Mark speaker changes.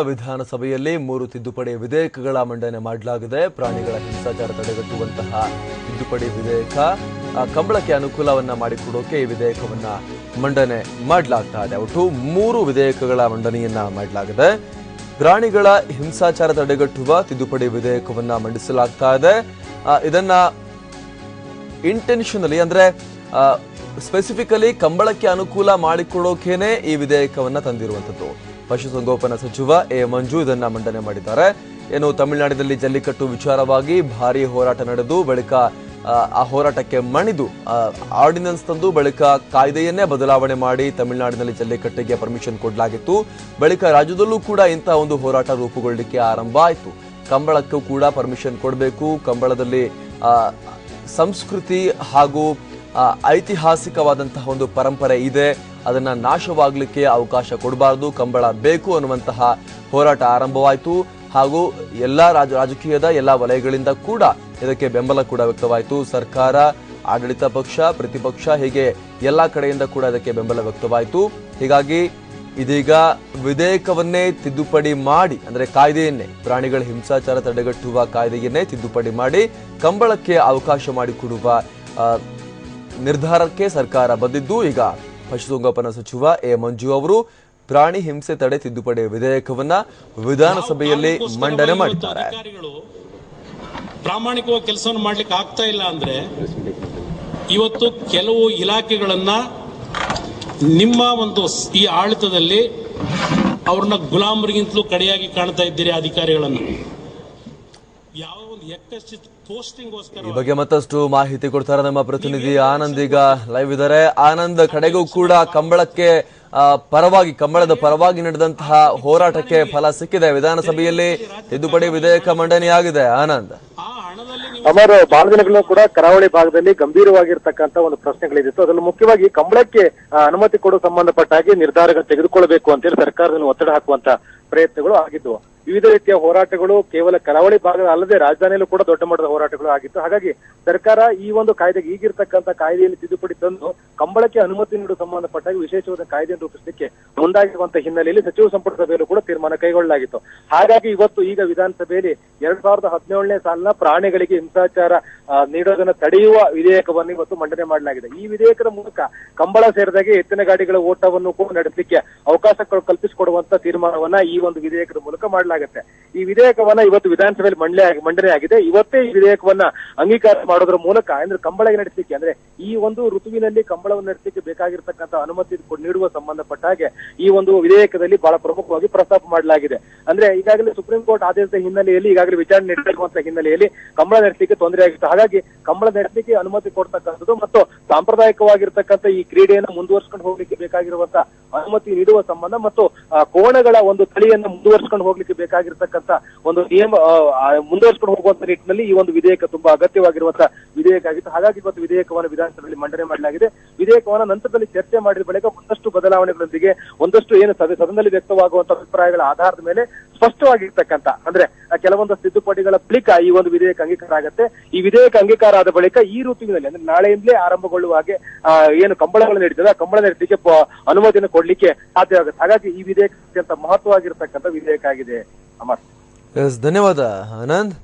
Speaker 1: ವಿಧಾನಸಭೆಯಲ್ಲಿ ಮೂರು ತಿದ್ದುಪಡಿ ವಿಧೇಯಕಗಳ ಮಂಡನೆ ಮಾಡಲಾಗಿದೆ. ಪ್ರಾಣಿಗಳ ಹಿಂಸಾಚಾರ ತಡೆಗಟ್ಟುವಂತಹ ತಿದ್ದುಪಡಿ ವಿಧೇಯಕ ಕಂಬಳಕ್ಕೆ ಅನುಕೂಲವನ್ನ ಮಾಡಿಕೊಡೋಕೆ ಈ ವಿಧೇಯಕವನ್ನ ಮಂಡನೆ ಮಾಡಲಾಗ್ತಾ ಇದೆ. ಒಟ್ಟು ಮೂರು ವಿಧೇಯಕಗಳ ಮಂಡನೆಯನ್ನ ಮಾಡಲಾಗಿದೆ. ಪ್ರಾಣಿಗಳ ಹಿಂಸಾಚಾರ ತಡೆಗಟ್ಟುವ ತಿದ್ದುಪಡಿ ವಿಧೇಯಕವನ್ನ ಮಂಡಿಸಲಾಗ್ತಾ ಇದೆ. ಇದನ್ನ ಇಂಟೆನ್ಷನಲಿ ಅಂದ್ರೆ ಸ್ಪೆಸಿಫಿಕಲಿ ಕಂಬಳಕ್ಕೆ ಅನುಕೂಲ ಮಾಡಿಕೊಡೋಕೇನೆ ಈ ವಿಧೇಯಕವನ್ನ ತಂದಿರುವಂತದ್ದು ಪಶುಸಂಗೋಪನಾ ಸಚಿವ ಎ ಮಂಜು ಇದನ್ನ ಮಂಡನೆ ಮಾಡಿದ್ದಾರೆ. ಏನು ತಮಿಳುನಾಡಿನಲ್ಲಿ ಜಲ್ಲಿಕಟ್ಟು ವಿಚಾರವಾಗಿ ಭಾರಿ ಹೋರಾಟ ನಡೆದು ಬಳಿಕ ಆ, ಹೋರಾಟಕ್ಕೆ ಮಣಿದು ಆರ್ಡಿನೆನ್ಸ್ ತಂದು ಬಳಿಕ ಕಾಯ್ದೆಯನ್ನೇ ಬದಲಾವಣೆ ಮಾಡಿ ತಮಿಳುನಾಡಿನಲ್ಲಿ ಜಲ್ಲಿಕಟ್ಟಿಗೆ ಪರ್ಮಿಷನ್ ಕೊಡಲಾಗಿತ್ತು. ಬಳಿಕ ರಾಜ್ಯದಲ್ಲೂ ಕೂಡ ಇಂತಹ ಒಂದು ಹೋರಾಟ ರೂಪುಗೊಳ್ಳಲಿಕ್ಕೆ ಆರಂಭ ಆಯಿತು. ಕಂಬಳಕ್ಕೂ ಕೂಡ ಪರ್ಮಿಷನ್ ಕೊಡಬೇಕು. ಕಂಬಳದಲ್ಲಿ ಸಂಸ್ಕೃತಿ ಹಾಗೂ ಐತಿಹಾಸಿಕವಾದಂತಹ ಒಂದು ಪರಂಪರೆ ಇದೆ. ಅದನ್ನ ನಾಶವಾಗಲಿಕ್ಕೆ ಅವಕಾಶ ಕೊಡಬಾರದು, ಕಂಬಳ ಬೇಕು ಅನ್ನುವಂತಹ ಹೋರಾಟ ಆರಂಭವಾಯಿತು. ಹಾಗೂ ಎಲ್ಲಾ ರಾಜ, ರಾಜಕೀಯದ ಎಲ್ಲಾ ವಲಯಗಳಿಂದ ಕೂಡ ಇದಕ್ಕೆ ಬೆಂಬಲ ಕೂಡ ವ್ಯಕ್ತವಾಯಿತು. ಸರ್ಕಾರ, ಆಡಳಿತ ಪಕ್ಷ, ಪ್ರತಿಪಕ್ಷ, ಹೀಗೆ ಎಲ್ಲಾ ಕಡೆಯಿಂದ ಕೂಡ ಇದಕ್ಕೆ ಬೆಂಬಲ ವ್ಯಕ್ತವಾಯಿತು. ಹೀಗಾಗಿ ಇದೀಗ ವಿಧೇಯಕವನ್ನೇ ತಿದ್ದುಪಡಿ ಮಾಡಿ, ಅಂದ್ರೆ ಕಾಯ್ದೆಯನ್ನೇ, ಪ್ರಾಣಿಗಳ ಹಿಂಸಾಚಾರ ತಡೆಗಟ್ಟುವ ಕಾಯ್ದೆಯನ್ನೇ ತಿದ್ದುಪಡಿ ಮಾಡಿ, ಕಂಬಳಕ್ಕೆ ಅವಕಾಶ ಮಾಡಿಕೊಡುವ ನಿರ್ಧಾರಕ್ಕೆ ಸರ್ಕಾರ ಬಂದಿದ್ದು. ಈಗ ಪಶುಸಂಗೋಪನಾ ಸಚಿವ ಎ ಮಂಜು ಅವರು ಪ್ರಾಣಿ ಹಿಂಸೆ ತಡೆ ತಿದ್ದುಪಡಿ ವಿಧೇಯಕವನ್ನ ವಿಧಾನಸಭೆಯಲ್ಲಿ ಮಂಡನೆ ಮಾಡಿದ್ದಾರೆ.
Speaker 2: ಅಧಿಕಾರಿಗಳು ಪ್ರಾಮಾಣಿಕವಾಗಿ ಕೆಲಸವನ್ನು ಮಾಡ್ಲಿಕ್ಕೆ ಆಗ್ತಾ ಇಲ್ಲ ಅಂದ್ರೆ ಇವತ್ತು ಕೆಲವು ಇಲಾಖೆಗಳನ್ನ ನಿಮ್ಮ ಒಂದು ಈ ಆಡಳಿತದಲ್ಲಿ ಅವ್ರನ್ನ ಗುಲಾಮರಿಗಿಂತಲೂ ಕಡೆಯಾಗಿ ಕಾಣ್ತಾ ಇದ್ದೀರಿ ಅಧಿಕಾರಿಗಳನ್ನ. ಯಾವ ಒಂದು ಎಕ್ಟೆಸ್ಟ್
Speaker 1: ಈ ಬಗ್ಗೆ ಮತ್ತಷ್ಟು ಮಾಹಿತಿ ಕೊಡ್ತಾರೆ ನಮ್ಮ ಪ್ರತಿನಿಧಿ ಆನಂದ್ ಈಗ ಲೈವ್ ಇದ್ದಾರೆ. ಆನಂದ್ ಕಡೆಗೂ ಕೂಡ ಕಂಬಳಕ್ಕೆ ಆ, ಪರವಾಗಿ ಕಂಬಳದ ಪರವಾಗಿ ನಡೆದಂತಹ ಹೋರಾಟಕ್ಕೆ ಫಲ ಸಿಕ್ಕಿದೆ. ವಿಧಾನಸಭೆಯಲ್ಲಿ ತಿದ್ದುಪಡಿ ವಿಧೇಯಕ ಮಂಡನೆಯಾಗಿದೆ. ಆನಂದ್.
Speaker 2: ಆ ಹಣದಲ್ಲಿ ನೀವು
Speaker 3: ಅಮರ್ ಬಹಳ ದಿನಗಳು ಕೂಡ ಕರಾವಳಿ ಭಾಗದಲ್ಲಿ ಗಂಭೀರವಾಗಿರ್ತಕ್ಕಂಥ ಒಂದು ಪ್ರಶ್ನೆಗಳಿದಿತ್ತು ಅದರಲ್ಲಿ ಮುಖ್ಯವಾಗಿ ಕಂಬಳಕ್ಕೆ ಆ, ಅನುಮತಿ ಕೊಡುವ ಸಂಬಂಧಪಟ್ಟ ಹಾಗೆ ನಿರ್ಧಾರಗಳು ತೆಗೆದುಕೊಳ್ಳಬೇಕು ಅಂತೇಳಿ ಸರ್ಕಾರದಲ್ಲಿ ಒತ್ತಡ ಹಾಕುವಂತ ಪ್ರಯತ್ನಗಳು ಆಗಿದ್ವು ವಿವಿಧ ರೀತಿಯ ಹೋರಾಟಗಳು ಕೇವಲ ಕರಾವಳಿ ಭಾಗದ ಅಲ್ಲದೆ ರಾಜಧಾನಿಯಲ್ಲೂ ಕೂಡ ದೊಡ್ಡ ಮಟ್ಟದ ಹೋರಾಟಗಳು ಆಗಿತ್ತು. ಹಾಗಾಗಿ ಸರ್ಕಾರ ಈ ಒಂದು ಕಾಯ್ದೆಗೆ ಈಗಿರ್ತಕ್ಕಂಥ ಕಾಯ್ದೆಯಲ್ಲಿ ತಿದ್ದುಪಡಿ ತಂದು ಕಂಬಳಕ್ಕೆ ಅನುಮತಿ ನೀಡುವ ಸಂಬಂಧಪಟ್ಟಾಗಿ ವಿಶೇಷವಾದ ಕಾಯ್ದೆಯನ್ನು ರೂಪಿಸಲಿಕ್ಕೆ ಮುಂದಾಗಿರುವಂತಹ ಹಿನ್ನೆಲೆಯಲ್ಲಿ ಸಚಿವ ಸಂಪುಟ ಸಭೆಯಲ್ಲೂ ಕೂಡ ತೀರ್ಮಾನ ಕೈಗೊಳ್ಳಲಾಗಿತ್ತು. ಹಾಗಾಗಿ ಇವತ್ತು ಈಗ ವಿಧಾನಸಭೆಯಲ್ಲಿ ಎರಡ್ ಸಾವಿರದ ಹದಿನೇಳನೇ ಸಾಲಿನ ಪ್ರಾಣಿಗಳಿಗೆ ಹಿಂಸಾಚಾರ ನೀಡೋದನ್ನ ತಡೆಯುವ ವಿಧೇಯಕವನ್ನು ಇವತ್ತು ಮಂಡನೆ ಮಾಡಲಾಗಿದೆ. ಈ ವಿಧೇಯಕದ ಮೂಲಕ ಕಂಬಳ ಸೇರಿದಾಗೆ ಎತ್ತಿನ ಗಾಡಿಗಳ ಓಟವನ್ನು ಕೂಡ ನಡೆಸಲಿಕ್ಕೆ ಅವಕಾಶ ಕಲ್ಪಿಸಿಕೊಡುವಂತ ತೀರ್ಮಾನವನ್ನ ಈ ಒಂದು ವಿಧೇಯಕದ ಮೂಲಕ ಮಾಡಲಾಗುತ್ತೆ. ಈ ವಿಧೇಯಕವನ್ನ ಇವತ್ತು ವಿಧಾನಸಭೆಯಲ್ಲಿ ಮಂಡನೆ ಮಂಡನೆ ಆಗಿದೆ. ಇವತ್ತೇ ಈ ವಿಧೇಯಕವನ್ನ ಅಂಗೀಕಾರ ಮಾಡೋದ್ರ ಮೂಲಕ, ಅಂದ್ರೆ ಕಂಬಳ ನಡೆಸಲಿಕ್ಕೆ, ಅಂದ್ರೆ ಈ ಒಂದು ಋತುವಿನಲ್ಲಿ ಕಂಬಳವನ್ನು ನಡೆಸಲಿಕ್ಕೆ ಬೇಕಾಗಿರ್ತಕ್ಕಂಥ ಅನುಮತಿ ನೀಡುವ ಸಂಬಂಧಪಟ್ಟ ಹಾಗೆ ಈ ಒಂದು ವಿಧೇಯಕದಲ್ಲಿ ಬಹಳ ಪ್ರಮುಖವಾಗಿ ಪ್ರಸ್ತಾಪ ಮಾಡಲಾಗಿದೆ. ಅಂದ್ರೆ ಈಗಾಗಲೇ ಸುಪ್ರೀಂ ಕೋರ್ಟ್ ಆದೇಶದ ಹಿನ್ನೆಲೆಯಲ್ಲಿ ಈಗಾಗಲೇ ವಿಚಾರಣೆ ನಡೆಸಿರುವಂತಹ ಹಿನ್ನೆಲೆಯಲ್ಲಿ ಕಂಬಳ ನಡೆಸಲಿಕ್ಕೆ ತೊಂದರೆ ಆಗಿತ್ತು. ಹಾಗಾಗಿ ಕಂಬಳ ನಡೆಸಲಿಕ್ಕೆ ಅನುಮತಿ ಕೊಡ್ತಕ್ಕಂಥದ್ದು ಮತ್ತು ಸಾಂಪ್ರದಾಯಿಕವಾಗಿರ್ತಕ್ಕಂಥ ಈ ಕ್ರೀಡೆಯನ್ನು ಮುಂದುವರ್ಸ್ಕೊಂಡು ಹೋಗ್ಲಿಕ್ಕೆ ಬೇಕಾಗಿರುವಂತಹ ಅನುಮತಿ ನೀಡುವ ಸಂಬಂಧ ಮತ್ತು ಕೋಣಗಳ ಒಂದು ತಳಿಯನ್ನು ಮುಂದುವರ್ಸ್ಕೊಂಡು ಹೋಗ್ಲಿಕ್ಕೆ ಬೇಕಾಗಿರ್ತಕ್ಕಂಥ ಒಂದು ನಿಯಮ ಮುಂದುವರ್ಸ್ಕೊಂಡು ಹೋಗುವಂತ ನಿಟ್ಟಿನಲ್ಲಿ ಈ ಒಂದು ವಿಧೇಯಕ ತುಂಬಾ ಅಗತ್ಯವಾಗಿರುವಂತ ವಿಧೇಯಕ ಆಗಿತ್ತು ಹಾಗಾಗಿ ಇವತ್ತು ವಿಧೇಯಕವನ್ನು ವಿಧಾನಸಭೆಯಲ್ಲಿ ಮಂಡನೆ ಮಾಡಲಾಗಿದೆ. ವಿಧೇಯಕವನ್ನು ನಂತರದಲ್ಲಿ ಚರ್ಚೆ ಮಾಡಿದ ಬಳಿಕ ಒಂದಷ್ಟು ಬದಲಾವಣೆಗಳೊಂದಿಗೆ ಒಂದಷ್ಟು ಏನು ಸದ- ಸದನದಲ್ಲಿ ವ್ಯಕ್ತವಾಗುವಂತಹ ಅಭಿಪ್ರಾಯಗಳ ಆಧಾರದ ಮೇಲೆ ಸ್ಪಷ್ಟವಾಗಿರ್ತಕ್ಕಂಥ, ಅಂದ್ರೆ ಕೆಲವೊಂದು ತಿದ್ದುಪಡಿಗಳ ಬಳಿಕ ಈ ಒಂದು ವಿಧೇಯಕ ಅಂಗೀಕಾರ ಆಗುತ್ತೆ. ಈ ವಿಧೇಯಕ ಅಂಗೀಕಾರ ಆದ ಬಳಿಕ ಈ ಋತುವಿನಲ್ಲಿ, ಅಂದ್ರೆ ನಾಳೆಯಿಂದಲೇ ಆರಂಭಗೊಳ್ಳುವ ಹಾಗೆ ಏನು ಕಂಬಳಗಳು ನಡೀತದೆ, ಆ ಕಂಬಳ ಪ- ಅನುಮತಿಯನ್ನು ಕೊಡ್ಲಿಕ್ಕೆ ಸಾಧ್ಯ ಆಗುತ್ತೆ. ಹಾಗಾಗಿ ಈ ವಿಧೇಯಕ ಅತ್ಯಂತ ಮಹತ್ವವಾಗಿರ್ತಕ್ಕಂಥ ವಿಧೇಯಕ ಆಗಿದೆ. ಅಮರ್.
Speaker 1: ಧನ್ಯವಾದ, ಆನಂದ್.